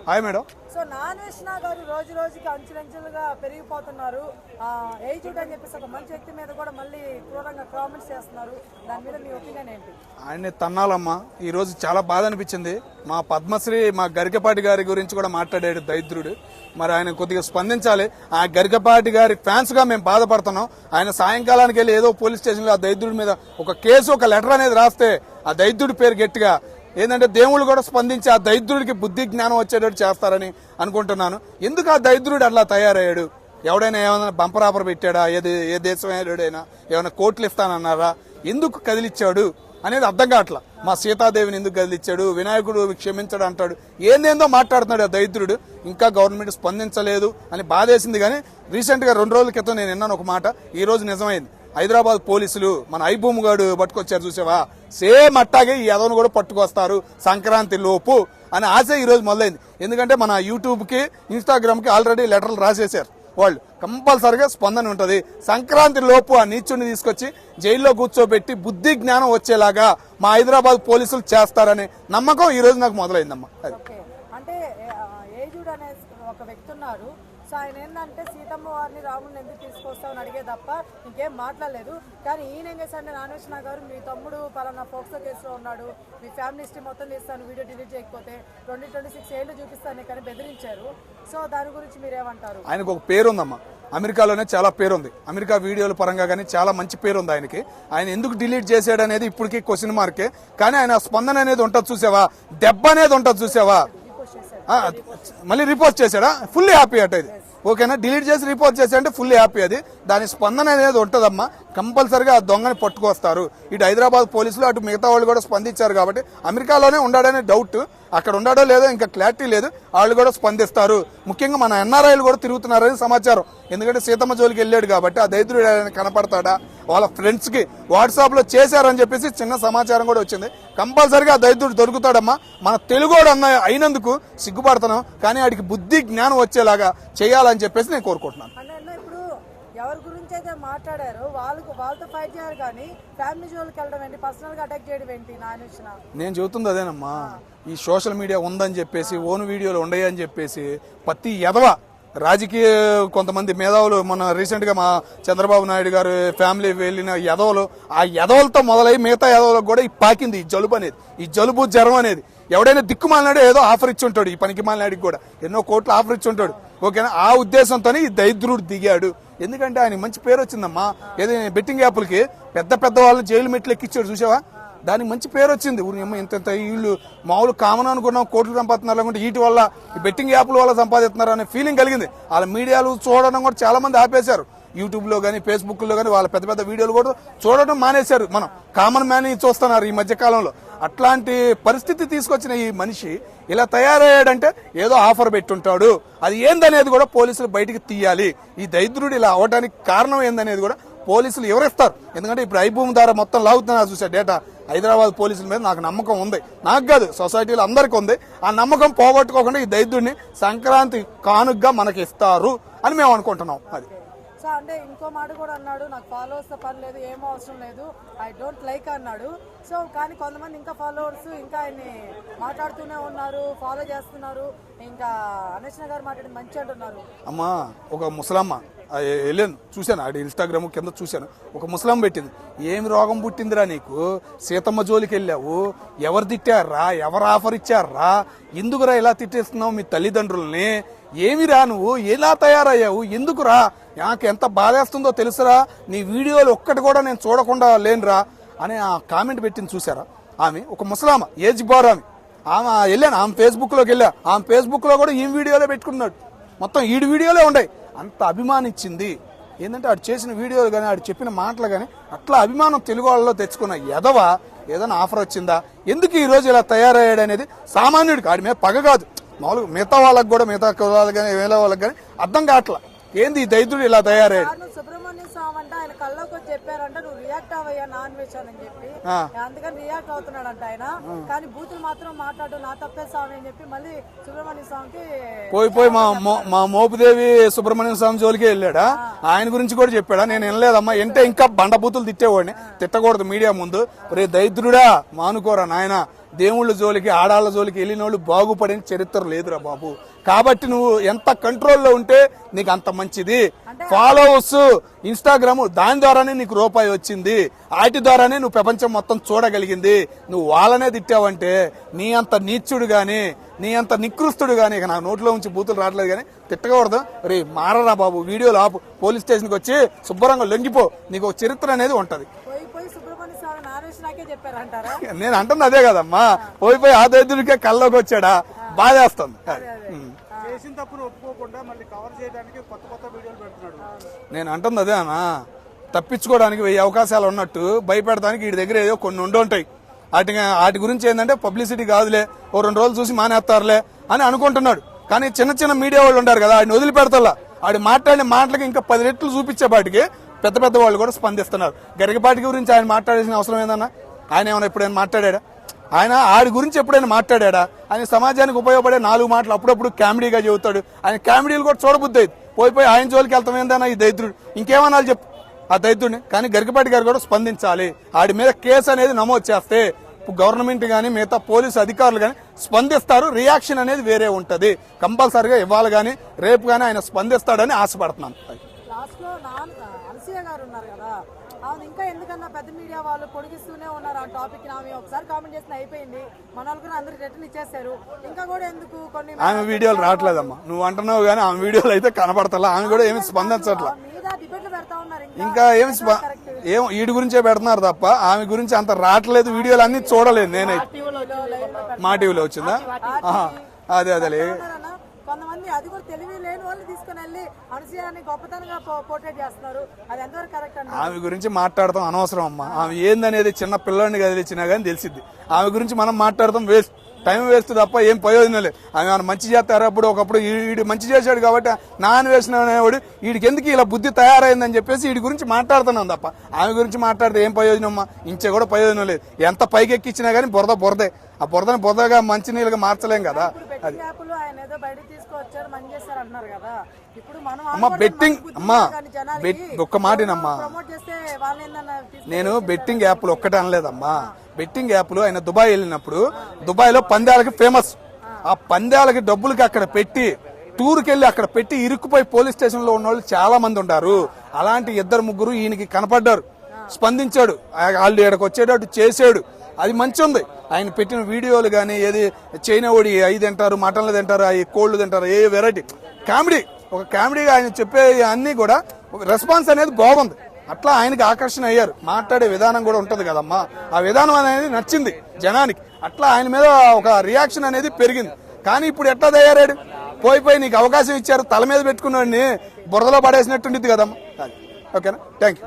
Hi madam. So నాగేష్ణ గారు రోజు రోజుకి అంచులంచులుగా పెరిగిపోతున్నారు. ఏజ్డ్ అని చెప్పేసి ఒక మంచి వ్యక్తి మీద కూడా మళ్ళీ క్రూరంగా కామెంట్స్ చేస్తున్నారు. దాని మీద మీ ఒపీనియన్ ఏంటి? ఆయన్ని తన్నాలమ్మా. ఈ రోజు చాలా బాధ అనిపించింది. మా పద్మశ్రీ మా గరికపాటి గారి గురించి కూడా మాట్లాడాడు దరిద్రుడు. మరి ఆయన కొద్దిగా స్పందించాలి. ఆ గరికపాటి గారి ఫ్యాన్స్గా మేము బాధపడుతున్నాం. ఆయన సాయంకాలానికి వెళ్ళి ఏదో పోలీస్ స్టేషన్లో ఆ దరిద్రుడి మీద ఒక కేసు ఒక లెటర్ అనేది రాస్తే ఆ దరిద్రుడి పేరు గట్టిగా ఏంటంటే దేవుళ్ళు కూడా స్పందించి ఆ దరిద్రుడికి బుద్ధి జ్ఞానం వచ్చేటట్టు చేస్తారని అనుకుంటున్నాను. ఎందుకు ఆ దరిద్రుడు అట్లా తయారయ్యాడు? ఎవడైనా ఏమైనా బంపర్ ఆఫర్ పెట్టాడా? ఏది ఏ దేశం ఏడైనా ఏమైనా కోట్లు ఇస్తానన్నారా? ఎందుకు కదిలిచ్చాడు? అనేది అర్థం కావట్లా. మా సీతాదేవిని ఎందుకు కదిలిచ్చాడు? వినాయకుడు క్షమించడు అంటాడు. ఏందేందో మాట్లాడుతున్నాడు ఆ దరిద్రుడు ఇంకా గవర్నమెంట్ స్పందించలేదు అని బాధేసింది. కానీ రీసెంట్గా రెండు రోజుల క్రితం నేను విన్నాను ఒక మాట. ఈ రోజు నిజమైంది. హైదరాబాద్ పోలీసులు మన ఐభూమ్ గాడు పట్టుకొచ్చారు చూసావా? సేమ్ అట్టాగే ఈ యదవను కూడా పట్టుకొస్తారు సంక్రాంతి లోపు అని ఆశ ఈరోజు మొదలైంది. ఎందుకంటే మన యూట్యూబ్కి ఇన్స్టాగ్రామ్కి ఆల్రెడీ లెటర్లు రాసేశారు వాళ్ళు. కంపల్సరిగా స్పందన ఉంటుంది. సంక్రాంతి లోపు ఆ నీచుని తీసుకొచ్చి జైల్లో కూర్చోబెట్టి బుద్ధి జ్ఞానం వచ్చేలాగా మా హైదరాబాద్ పోలీసులు చేస్తారనే నమ్మకం ఈ రోజు నాకు మొదలైందమ్మా. అది ఓకే అంటే ఏజ్డ్ అనే ఒక వ్యక్తి ఉన్నారు. సో ఆయన ఏంటంటే సీతమ్మ వారిని రాముడిని ఎందుకు తీసుకొస్తామని అడిగే తప్ప ఇంకేం మాట్లాడలేదు. కానీ ఈయన ఏం చేశాడంటే నాగేశ్వర గారు మీ తమ్ముడు పలానా ఫోక్సో కేసులో ఉన్నాడు. మీ ఫ్యామిలీ హిస్టరీ మొత్తం తీస్తాను వీడియో డిలీట్ చేయకపోతే ట్వంటీ ట్వంటీ సిక్స్ ఏళ్ళు చూపిస్తాను కానీ బెదిరించారు. సో దాని గురించి మీరేమంటారు? ఆయనకు ఒక పేరు ఉందమ్మా అమెరికాలోనే చాలా పేరు ఉంది అమెరికా వీడియోల పరంగా కానీ చాలా మంచి పేరు ఉంది ఆయనకి. ఆయన ఎందుకు డిలీట్ చేశాడు అనేది ఇప్పటికీ క్వశ్చన్ మార్కే. కానీ ఆయన స్పందన అనేది ఉంటుంది చూసావా? దెబ్బ అనేది ఉంటుంది చూసావా? మళ్ళీ రిపోర్ట్ చేశాడా? ఫుల్ హ్యాపీ అట ఇది. ఓకేనా? డిలీట్ చేసి రిపోర్ట్ చేశాడంటే ఫుల్ హ్యాపీ అది. దాని స్పందన అనేది ఉంటుందమ్మా. కంపల్సరిగా ఆ దొంగని పట్టుకొస్తారు. ఇటు హైదరాబాద్ పోలీసులు అటు మిగతా వాళ్ళు కూడా స్పందించారు కాబట్టి అమెరికాలోనే ఉండాడనే డౌట్ అక్కడ ఉన్నాడో లేదో ఇంకా క్లారిటీ లేదు. వాళ్ళు కూడా స్పందిస్తారు. ముఖ్యంగా మన ఎన్ఆర్ఐలు కూడా తిరుగుతున్నారని సమాచారం. ఎందుకంటే సీతమ్మ జోలికి వెళ్ళాడు కాబట్టి ఆ దైత్రుడు కనపడతాడా? వాళ్ళ ఫ్రెండ్స్కి వాట్సాప్లో చేశారని చెప్పేసి చిన్న సమాచారం కూడా వచ్చింది. కంపల్సరిగా ఆ దైత్రుడు దొరుకుతాడమ్మా. మన తెలుగోడు అన్న అయినందుకు సిగ్గుపడుతున్నాం. కానీ వాడికి బుద్ధి జ్ఞానం వచ్చేలాగా చేయాలని చెప్పేసి నేను కోరుకుంటున్నాను. ఎవరి గురించి అయితే మాట్లాడారో వాళ్ళకు వాళ్ళతో ఫైట్ చేయాలి కానీ ఫ్యామిలీ జోలికి వెళ్ళడం ఏంటి? పర్సనల్గా అటాక్ చేయడం ఏంటి? నానేసిన నేను చెబుతుంది అదేనమ్మా. ఈ సోషల్ మీడియా ఉందని చెప్పేసి ఓన్ వీడియోలు ఉండయి అని చెప్పేసి ప్రతి ఎదవ రాజకీయ కొంతమంది మేధావులు మొన్న రీసెంట్గా మా చంద్రబాబు నాయుడు గారు ఫ్యామిలీ వెళ్ళిన ఎదవలు ఆ ఎదవలతో మొదలై మిగతా ఎదవలకు కూడా ఈ పాకింది ఈ జలుబు అనేది. ఈ జలుబు జ్వరం అనేది. ఎవడైనా దిక్కుమాలినాడు ఏదో ఆఫర్ ఇచ్చి ఉంటాడు ఈ పనికి మాలినాడికి కూడా. ఎన్నో కోట్లు ఆఫర్ ఇచ్చి ఉంటాడు. ఓకేనా? ఆ ఉద్దేశంతోనే ఈ దరిద్రుడు దిగాడు. ఎందుకంటే ఆయన మంచి పేరు వచ్చిందమ్మా. ఏదైనా బెట్టింగ్ యాప్లకి పెద్ద పెద్ద వాళ్ళని జైలు మెట్లు ఎక్కిచ్చాడు చూసావా? దానికి మంచి పేరు వచ్చింది. ఊరిని ఇంత ఇంత వీళ్ళు మామూలు కామన్ అనుకున్నాం కోట్లు సంపాదిస్తున్నారు అనుకుంటే వీటి వల్ల ఈ బెట్టింగ్ యాప్ల వల్ల సంపాదిస్తున్నారు అనే ఫీలింగ్ కలిగింది. వాళ్ళ మీడియాలు చూడడం కూడా చాలా మంది ఆపేశారు. యూట్యూబ్లో కానీ ఫేస్బుక్లో కానీ వాళ్ళ పెద్ద పెద్ద వీడియోలు కూడా చూడడం మానేశారు. మనం కామన్ మ్యాన్ చూస్తున్నారు ఈ మధ్య కాలంలో. అట్లాంటి పరిస్థితి తీసుకొచ్చిన ఈ మనిషి ఇలా తయారయ్యాడంటే ఏదో ఆఫర్ పెట్టుంటాడు. అది ఏందనేది కూడా పోలీసులు బయటికి తీయాలి. ఈ దరిద్రుడు ఇలా అవడానికి కారణం ఏందనేది కూడా పోలీసులు ఎవరిస్తారు? ఎందుకంటే ఇప్పుడు ఐభూమి ద్వారా మొత్తం లాగుతున్నారు చూసా డేటా. హైదరాబాద్ పోలీసుల మీద నాకు నమ్మకం ఉంది. నాకు కాదు సొసైటీలో అందరికీ ఉంది. ఆ నమ్మకం పోగొట్టుకోకుండా ఈ దైద్యుడిని సంక్రాంతి కానుగ్గా మనకి ఇస్తారు అని మేము అనుకుంటున్నాం. అది. సో అంటే ఇంకో మాట కూడా అన్నాడు నాకు ఫాలోవర్స్ పని లేదు ఏం అవసరం లేదు ఐ డోంట్ లైక్ అన్నాడు. సో కానీ కొంతమంది ఇంకా ఫాలోవర్స్ ఇంకా ఆయన్ని మాట్లాడుతూనే ఉన్నారు ఫాలో చేస్తున్నారు. ఇంకా అనేష్ణ గారు మాట్లాడి మంచి అంటున్నారు. అమ్మా ఒక ముసలమ్మ. వెళ్ళాను. చూశాను. ఆడి ఇన్స్టాగ్రామ్ కింద చూశాను. ఒక ముసలాం పెట్టింది. ఏమి రోగం పుట్టిందిరా నీకు? సీతమ్మ జోలికి వెళ్ళావు. ఎవరు తిట్టారా? ఎవరు ఆఫర్ ఇచ్చారా? ఎందుకురా ఇలా తిట్టేస్తున్నావు మీ తల్లిదండ్రుల్ని? ఏమిరా నువ్వు? ఎలా తయారయ్యావు? ఎందుకురా? నాకు ఎంత బాధేస్తుందో తెలుసురా? నీ వీడియోలు ఒక్కటి కూడా నేను చూడకుండా లేనురా? అని ఆ కామెంట్ పెట్టింది చూసారా ఆమె ఒక ముసలామ ఏజ్ బార్ ఆమె. ఆమె వెళ్ళాను. ఆమె ఫేస్బుక్లోకి వెళ్ళా. ఆమె ఫేస్బుక్లో కూడా ఈ వీడియోలో పెట్టుకున్నాడు. మొత్తం ఈడు వీడియోలే ఉన్నాయి అంత అభిమానించింది. ఏంటంటే ఆడు చేసిన వీడియోలు కానీ ఆడు చెప్పిన మాటలు కానీ అట్లా అభిమానం తెలుగు వాళ్ళలో తెచ్చుకున్న ఎదవ ఏదైనా ఆఫర్ వచ్చిందా? ఎందుకు ఈ రోజు ఇలా తయారయ్యాడు అనేది సామాన్యుడికి ఆడి మీద పగ కాదు. మామూలుగా మిగతా వాళ్ళకి కూడా మిగతా కులాలకు కానీ వేరే వాళ్ళకి కానీ అర్థం కావట్లా. ఏంది ఈ దైత్రుడు ఇలా తయారయ్యాడు కారణం సుబ్రహ్మణ్యం స్వామి అంటే ఆయన కళ్ళకి వచ్చి చెప్పారంట నువ్వు రియాక్ట్ అవ్వయ్యా నాన్ వెజ్ అని చెప్పి. అందుకని రియాక్ట్ అవుతున్నాడంట ఆయన. కానీ బూతులు మాత్రం మాట్లాడు నా తప్పే స్వామి అని చెప్పి మళ్ళీ సుబ్రహ్మణ్య స్వామికి పోయి పోయి మా మో- మోపుదేవి సుబ్రహ్మణ్యం స్వామి జోలికి వెళ్ళాడా? ఆయన గురించి కూడా చెప్పాడా? నేను వినలేదమ్మా ఎంటే ఇంకా బండబూతులు తిట్టేవాడిని. తిట్టకూడదు మీడియా ముందు. రే దైద్రుడా మానుకోరా నాయన. దేవుళ్ళ జోలికి ఆడాళ్ళ జోలికి వెళ్ళిన వాళ్ళు బాగుపడిన చరిత్ర లేదురా బాబు. కాబట్టి నువ్వు ఎంత కంట్రోల్లో ఉంటే నీకు అంత మంచిది. ఫాలోవర్స్ ఇన్స్టాగ్రామ్ దాని ద్వారానే నీకు రూపాయి వచ్చింది. వాటి ద్వారానే నువ్వు ప్రపంచం మొత్తం చూడగలిగింది. నువ్వు వాళ్ళనే తిట్టావంటే నీ అంత నీచుడు గాని నీ అంత నికృస్తుడు గాని ఇక నా నోట్లో ఉంచి బూతులు రావట్లేదు కానీ తిట్టకూడదు. రే మారరా బాబు వీడియోలు ఆపు. పోలీస్ స్టేషన్కి వచ్చి శుభ్రంగా లొంగిపో. నీకు ఒక చరిత్ర అనేది ఉంటది పోయి పోయి సుబ్రహ్మణ్య స్వామి నానేష్ నాకే చెప్పారంటారా నేను అంటున్నా అదే కదమ్మా. పోయి పోయి ఆ దైద్యుడికే కల్లోకి వచ్చాడా? బాధేస్తుంది. చేసిన తప్పును ఒప్పుకోకుండా మళ్ళీ కవర్ చేయడానికి కొత్త కొత్త వీడియోలు పెడుతున్నాడు. నేను అంటుంది అదే అన్న. తప్పించుకోవడానికి వెయ్యి అవకాశాలు ఉన్నట్టు భయపెడతానికి వీడి దగ్గర ఏదో కొన్ని ఉండి ఉంటాయి. వాటి వాటి గురించి ఏంటంటే పబ్లిసిటీ కాదులే. ఓ రెండు రోజులు చూసి మానేస్తారులే అని అనుకుంటున్నాడు. కానీ చిన్న చిన్న మీడియా వాళ్ళు ఉంటారు కదా ఆయన వదిలిపెడతల్లా. ఆడు మాట్లాడిన మాటలకి ఇంకా పది రెట్లు చూపించేపాటికి పెద్ద పెద్ద వాళ్ళు కూడా స్పందిస్తున్నారు. గరికపాటి గురించి ఆయన మాట్లాడాల్సిన అవసరం ఏందన్నా? ఆయన ఏమైనా ఎప్పుడైనా మాట్లాడా ఆయన ఆడి గురించి ఎప్పుడైనా మాట్లాడా ఆయన సమాజానికి ఉపయోగపడే నాలుగు మాటలు అప్పుడప్పుడు కామెడీగా చెబుతాడు. ఆయన కామెడీలు కూడా చూడబుద్ది అయింది పోయి పోయి ఆయన జోలికి వెళ్తాం ఏందన్నా ఈ దైత్రుడు ఇంకేమన్నా చెప్పు. ఆ దైద్యుడిని కానీ గరికపాటి గారు కూడా స్పందించాలి. ఆడి మీద కేసు అనేది నమోదు చేస్తే గవర్నమెంట్ కానీ మిగతా పోలీసు అధికారులు కానీ స్పందిస్తారు. రియాక్షన్ అనేది వేరే ఉంటుంది. కంపల్సరిగా ఇవ్వాలి కానీ రేపు కానీ ఆయన స్పందిస్తాడని ఆశపడుతున్నాను. గారు ఉన్నారు కదా. అవును ఇంకా ఎందుకన్నా పెద్ద మీడియా వాళ్ళు పొడిగిస్తూనే ఉన్నారు ఆ టాపిక్ ఆమె ఒకసారి కామెంట్ చేసిన అయిపోయింది. మన వాళ్ళు కూడా అందరికి రిటర్న్ ఇచ్చేస్తారు ఇంకా కూడా ఎందుకు కొన్ని ఆమె వీడియోలు రావట్లేదమ్మా. నువ్వు అంటున్నావు కానీ ఆమె వీడియోలు అయితే కనపడతలా. ఆమె కూడా ఏమి స్పందించట్లా. ఇంకా ఏమి ఏం వీడి గురించే పెడుతున్నారు తప్ప ఆమె గురించి అంత రావట్లేదు. వీడియోలు అన్ని చూడలేదు నేనైతే మా టీవీలో వచ్చిందా? అదే అదేలే కొంతమంది అది కూడా తెలివి లేని వాళ్ళు తీసుకుని వెళ్ళి అనుసూయాన్ని గొప్పతనంగా పోర్ట్రేట్ చేస్తున్నారు. అది ఎంతవరకు కరెక్ట్ అండి ఆమె గురించి మాట్లాడతాం అనవసరం అమ్మా. ఆమె ఏందనేది చిన్న పిల్లని కదిలిచ్చినా కానీ తెలిసిద్ది. ఆమె గురించి మనం మాట్లాడతాం వేస్ట్. టైం వేస్ట్ తప్ప ఏం ప్రయోజనం లేదు. ఆమె ఆమె మంచి చేస్తారు? అప్పుడు ఒకప్పుడు వీడు మంచి చేశాడు కాబట్టి నాన్న వేసిన అనేవాడు వీడికి ఎందుకు ఇలా బుద్ధి తయారైందని చెప్పేసి వీడి గురించి మాట్లాడుతున్నాం తప్ప. ఆమె గురించి మాట్లాడితే ఏం ప్రయోజనం అమ్మా? ఇంచే కూడా ప్రయోజనం లేదు. ఎంత పైకెక్కిచ్చినా కానీ బురద బురదే. ఆ బురదని బురదగా మంచి నీళ్ళగా మార్చలేం కదా. బెట్టింగ్ మనం అమ్మా, betting- అమ్మా, ఒక్క మాటేనమ్మా. నేను బెట్టింగ్ యాప్లు ఒక్కటే అనలేదమ్మా. బెట్టింగ్ యాప్లు ఆయన దుబాయ్ వెళ్ళినప్పుడు దుబాయ్లో పందాలకి ఫేమస్ ఆ. పందాలకి డబ్బులకి అక్కడ పెట్టి టూర్కి వెళ్ళి అక్కడ పెట్టి ఇరుక్కుపోయి పోలీస్ స్టేషన్లో ఉన్న వాళ్ళు చాలా మంది ఉంటారు అలాంటి ఇద్దరు ముగ్గురు ఈయనకి కనపడ్డారు. స్పందించాడు. వాళ్ళు ఇక్కడికి వచ్చేటట్టు చేసాడు అది మంచి ఉంది ఆయన పెట్టిన వీడియోలు కానీ ఏది చైనా ఓడి అవి తింటారు మటన్లు తింటారు అవి కోళ్ళు తింటారు ఏ వెరైటీ. కామెడీ. ఒక కామెడీగా ఆయన చెప్పే అన్నీ కూడా ఒక రెస్పాన్స్ అనేది బాగుంది. అట్లా ఆయనకి ఆకర్షణ అయ్యారు. మాట్లాడే విధానం కూడా ఉంటుంది కదమ్మా. ఆ విధానం అనేది నచ్చింది జనానికి. అట్లా ఆయన మీద ఒక రియాక్షన్ అనేది పెరిగింది. కానీ ఇప్పుడు ఎట్లా తయారాడు పోయి పోయి నీకు అవకాశం ఇచ్చారు తల మీద పెట్టుకున్నాడిని బురదలో పడేసినట్టుండిద్ది కదమ్మా. ఓకేనా? Thank you